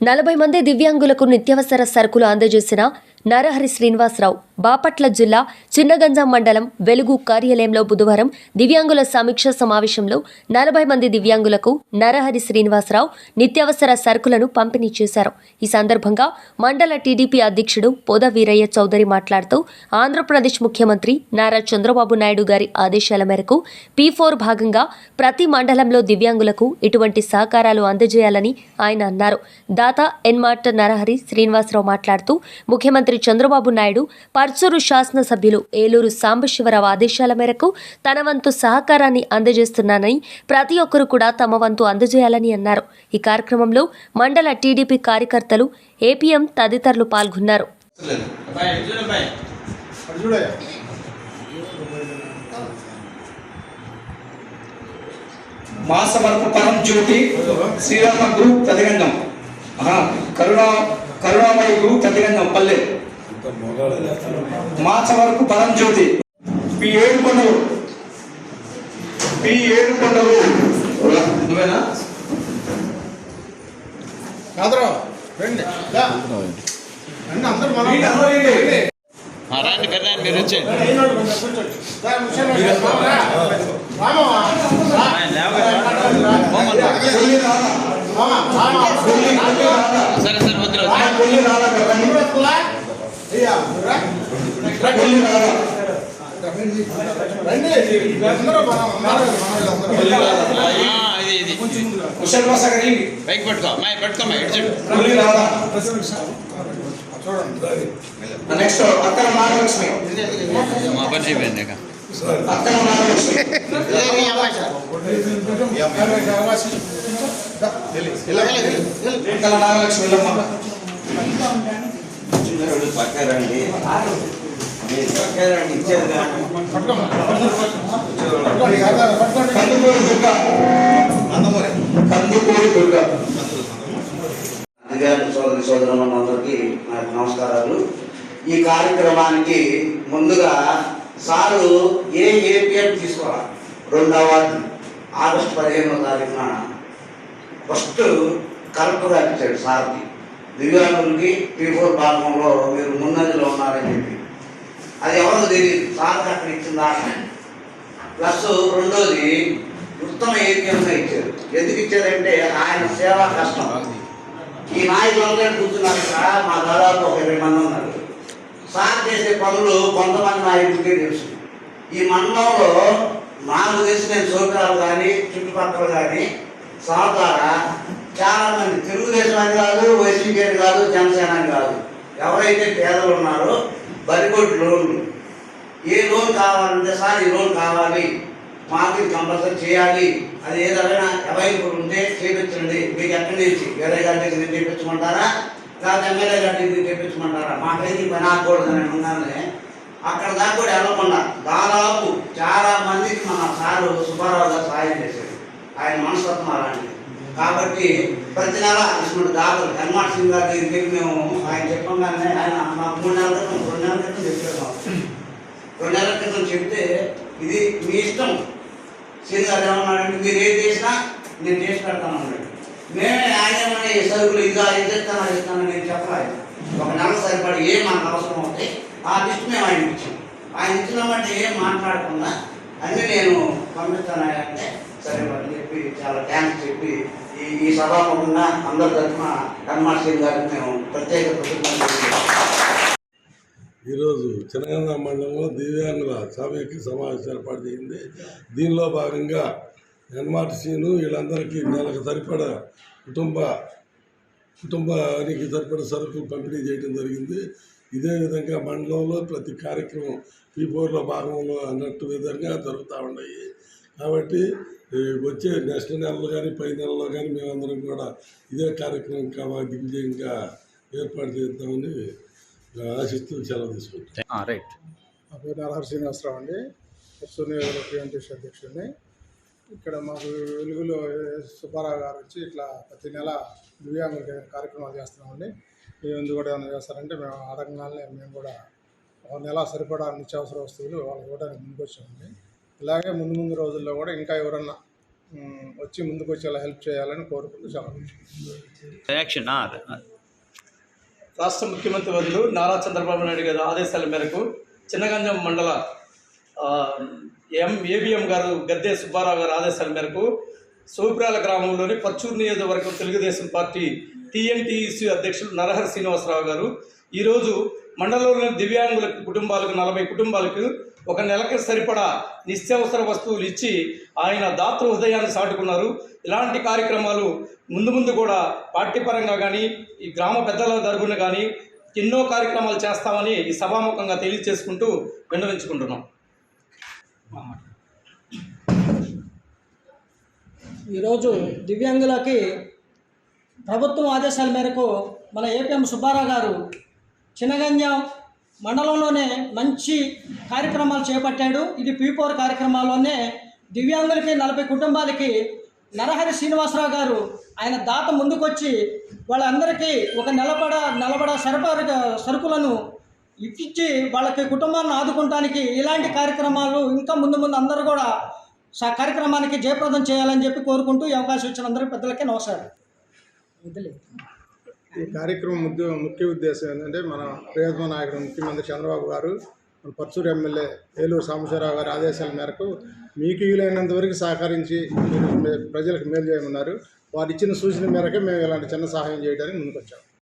నలభై మంది దివ్యాంగులకు నిత్యావసర సరుకులు అందజేసిన నరహరి శ్రీనివాసరావు బాపట్ల జిల్లా చిన్నగంజాం మండలం వెలుగు కార్యాలయంలో బుధవారం దివ్యాంగుల సమీక్ష సమావేశంలో నలభై మంది దివ్యాంగులకు నరహరి శ్రీనివాసరావు నిత్యావసర సరుకులను పంపిణీ చేశారు. ఈ సందర్భంగా మండల టీడీపీ అధ్యక్షుడు పొద వీరయ్య చౌదరి మాట్లాడుతూ ఆంధ్రప్రదేశ్ ముఖ్యమంత్రి నారా చంద్రబాబు నాయుడు గారి ఆదేశాల మేరకు పీ ఫోర్ భాగంగా ప్రతి మండలంలో దివ్యాంగులకు ఇటువంటి సహకారాలు అందజేయాలని ఆయన అన్నారు. దాత ఎన్మార్ట్ నరహరి శ్రీనివాసరావు మాట్లాడుతూ ముఖ్యమంత్రి చంద్రబాబు నాయుడు పర్చూరు శాసనసభ్యులు ఏలూరు సాంబశివరావు ఆదేశాల మేరకు తన వంతు సహకారాన్ని అందజేస్తున్నానని ప్రతి ఒక్కరూ కూడా తమ వంతు అందజేయాలని అన్నారు. ఈ కార్యక్రమంలో మండల టీడీపీ కార్యకర్తలు ఏపీఎం తదితరులు పాల్గొన్నారు. మాస వరకు పరం జ్యోతి శ్రీరామ గురు తదిగంధం కరుణ కరుణామయ గురు తదిగంధం పల్లె. మాస వరకు పరం జ్యోతి పి ఏడు కొండలు పి ఏడు కొండలు నువ్వేనా రండి అందరూ మనం రండి, మీరు వచ్చేయండి. రామా. రామా. రా. పోమని రా. కొల్లి రాధా. రామా, రామా. కొల్లి కొల్లి రాధా. సరే సరే వద్దులు ఆ, కొల్లి రాధా గారు రండి. నువ్వు ఎత్తులా? అయ్యా, రా. కొల్లి రాధా. రండి అందరూ మనం అందరూ మనోళ్ళందరూ. ఆ, ఇది ఇది కుశల్ వాస గారి పైకి పట్టుకో మా పట్టుకోమా ఇటు చూడు కొల్లి రాధా చూడండి నెక్స్ట్ అక్కడ మహాలక్ష్మి మా పని అయిపోయింది ఇక అక్కడ మహాలక్ష్మి నాగలక్ష్మి వెళ్ళమ్మ పక్కరండి మీరు పక్కరండి ఇచ్చేది కానీ పట్టుకోమ్మా. పట్టుకోండి, కాదా, పట్టుకోండి. కందుకూరి దుర్గా కందుకూరి సోదరి సోదరులందరికీ నాకు నమస్కారాలు ఈ కార్యక్రమానికి ముందుగా సారు ఏ ఏపీఎం తీసుకోవాలి రెండు అవార్డు ఆగస్టు పదిహేనవ తారీఖున ఫస్ట్ కలెక్టర్ గారు ఇచ్చాడు సార్కి. దివ్యాంగులకి టీ ఫోర్ భాగంలో మీరు ముందంజలో ఉన్నారని చెప్పి. అది ఎవరో తెలియదు. సార్కి అక్కడ ఇచ్చిందా ప్లస్ రెండోది ఉత్తమ ఏపీఎంగా ఇచ్చారు. ఎందుకు ఇచ్చారంటే ఆయన సేవా కష్టం. ఈ నాయకులందరూ కూర్చున్నారు ఇక్కడ? మా దాదాపు ఒక ఇరవై మంది ఉన్నారు. సార్ చేసే పనులు కొంతమంది నాయకులకే తెలుసు. ఈ మండలంలో నాకు తెలిసి నేను కానీ చుట్టుపక్కల కానీ సహకార చాలా మంది తెలుగుదేశం అని కాదు వైసీపీ అని కాదు జనసేన అని కాదు. ఎవరైతే పేదలు ఉన్నారో బరిగొడ్డు లోన్లు. ఏ లోన్ కావాలంటే సార్ ఈ లోన్ కావాలి. మాకు కంపల్సరీ చేయాలి. అది ఏదైనా అవైలబుల్ ఉంటే చేయించండి మీకు ఎక్కడి నుంచి? వేరే గారి దగ్గర నుంచి చేపించమంటారా లేకపోతే ఎమ్మెల్యే గారి దగ్గర చేయించమంటారా మాకైతే పని ఆకూడదు ఆకూడదని ఉన్నానే అక్కడ దాకా కూడా వెళ్ళకుండా దాదాపు చాలా మందికి మన సారు సుబ్బారావు గారు సహాయం చేశారు. ఆయన మనస్తత్వం అలాంటిది. కాబట్టి ప్రతి నెల ఇటువంటి దాతలు హనుమాన్ సింగ్ గారి దగ్గరికి మేము ఆయన చెప్పగానే ఆయన మా మూడు నెలల క్రితం రెండు నెలల క్రితం చెప్పారు రెండు నెలల క్రితం చెప్తే ఇది మీ ఇష్టం. సింగ్ గారు ఏమన్నాడంటే మీరు ఏది చేసినా నేను చేసి పెడతాను అన్నాడు. మేమే ఆయన ఏమన్నా ఈ సరుకులు ఇదిగా ఇస్తాను అది ఇస్తాను నేను చెప్పలేదు ఒక నెల సరిపడి ఏం మనకు అవసరం అవుతాయి ఆ లిస్ట్ మేము ఆయన ఇచ్చాం. ఆయన ఇచ్చినామంటే ఏం మాట్లాడకుండా అన్నీ నేను పంపిస్తాను సరే అని చెప్పి చాలా థ్యాంక్స్ చెప్పి ఈ ఈ సభాముఖంగా అందరి తరఫున హనుమాన్ గారికి మేము ప్రత్యేక కృతజ్ఞతలు ఈరోజు చిన్నగంగ మండలంలో దివ్యాంగుల సభకి సమావేశం ఏర్పాటు చేయింది. దీనిలో భాగంగా ఎన్మార్టీసీను వీళ్ళందరికీ నెలకు సరిపడా కుటుంబ కుటుంబానికి సరిపడ సరుకులు పంపిణీ చేయడం జరిగింది. ఇదే విధంగా మండలంలో ప్రతి కార్యక్రమం పీ ఫోర్లో భాగంలో అన్నట్టు విధంగా జరుగుతూ ఉన్నాయి. కాబట్టి వచ్చే నెక్స్ట్ నెలలో కానీ పై నెలలో కానీ మేమందరం కూడా ఇదే కార్యక్రమం ఇంకా దిగ్విజయంగా ఏర్పాటు చేద్దామని ఆశిస్తూ సెలవు తీసుకుంటాం రైట్. నా పేరు నరహరి శ్రీనివాసరావు అండి. పిఎంటీసీ అధ్యక్షుడిని. ఇక్కడ మాకు వెలుగులో సుబ్బారావు గారు వచ్చి ఇట్లా ప్రతి నెల దివ్యాంగులకి కార్యక్రమాలు చేస్తున్నామండి. ఎందుకు కూడా ఏమైనా చేస్తారంటే మేము అడగగానే మేము కూడా నెల సరిపడా నిత్యావసర వస్తువులు వాళ్ళకి ఇవ్వడానికి ముందుకు వచ్చామండి ఇలాగే ముందు ముందు రోజుల్లో కూడా ఇంకా ఎవరన్నా వచ్చి ముందుకు వచ్చేలా హెల్ప్ చేయాలని కోరుకుంటూ యాక్షన్ రాష్ట్ర ముఖ్యమంత్రి వర్యులు నారా చంద్రబాబు నాయుడు గారి ఆదేశాల మేరకు చిన్నగంజం మండల ఎం ఏబిఎం గారు గద్దె సుబ్బారావు గారి ఆదేశాల మేరకు సూప్రాల గ్రామంలోని పచ్చూరు నియోజకవర్గం తెలుగుదేశం పార్టీ టీఎన్టీఈసీ అధ్యక్షులు నరహర శ్రీనివాసరావు గారు. ఈరోజు మండలంలోని దివ్యాంగుల కుటుంబాలకు నలభై కుటుంబాలకు ఒక నెలకి సరిపడా నిత్యావసర వస్తువులు ఇచ్చి ఆయన దాతృ హృదయాన్ని సాటుకున్నారు. ఇలాంటి కార్యక్రమాలు ముందు ముందు కూడా పార్టీ పరంగా కానీ ఈ గ్రామ పెద్దల తరపున కానీ ఎన్నో కార్యక్రమాలు చేస్తామని ఈ సభాముఖంగా తెలియజేసుకుంటూ విన్నవించుకుంటున్నాం. ఈరోజు దివ్యాంగులకి ప్రభుత్వం ఆదేశాల మేరకు మన ఏపీఎం సుబ్బారావు గారు చిన్నగంజాం మండలంలోనే మంచి కార్యక్రమాలు చేపట్టాడు. ఇది పీపోర్ కార్యక్రమాల్లోనే దివ్యాంగులకి నలభై కుటుంబాలకి నరహరి శ్రీనివాసరావు గారు ఆయన దాత ముందుకొచ్చి వాళ్ళందరికీ ఒక నిలబడ నిలబడ సరఫరా సరుకులను ఇప్పించి వాళ్ళకి కుటుంబాలను ఆదుకుంటానికి ఇలాంటి కార్యక్రమాలు ఇంకా ముందు ముందు అందరూ కూడా కార్యక్రమానికి జయప్రదం చేయాలని చెప్పి కోరుకుంటూ ఈ అవకాశం ఇచ్చిన అందరికీ పెద్దలకే నమస్కారం. ఈ కార్యక్రమం ముఖ్య ముఖ్య ఉద్దేశం ఏంటంటే మన ప్రియతమ నాయకుడు ముఖ్యమంత్రి చంద్రబాబు గారు మన పర్చూరు ఎమ్మెల్యే ఏలూరు సాంబశివరావు గారి ఆదేశాల మేరకు మీకు వీలైనంత వరకు సహకరించి ప్రజలకు మేలు చేయమన్నారు. వారు ఇచ్చిన సూచన మేరకే మేము ఇలాంటి చిన్న సహాయం చేయడానికి ముందుకొచ్చాము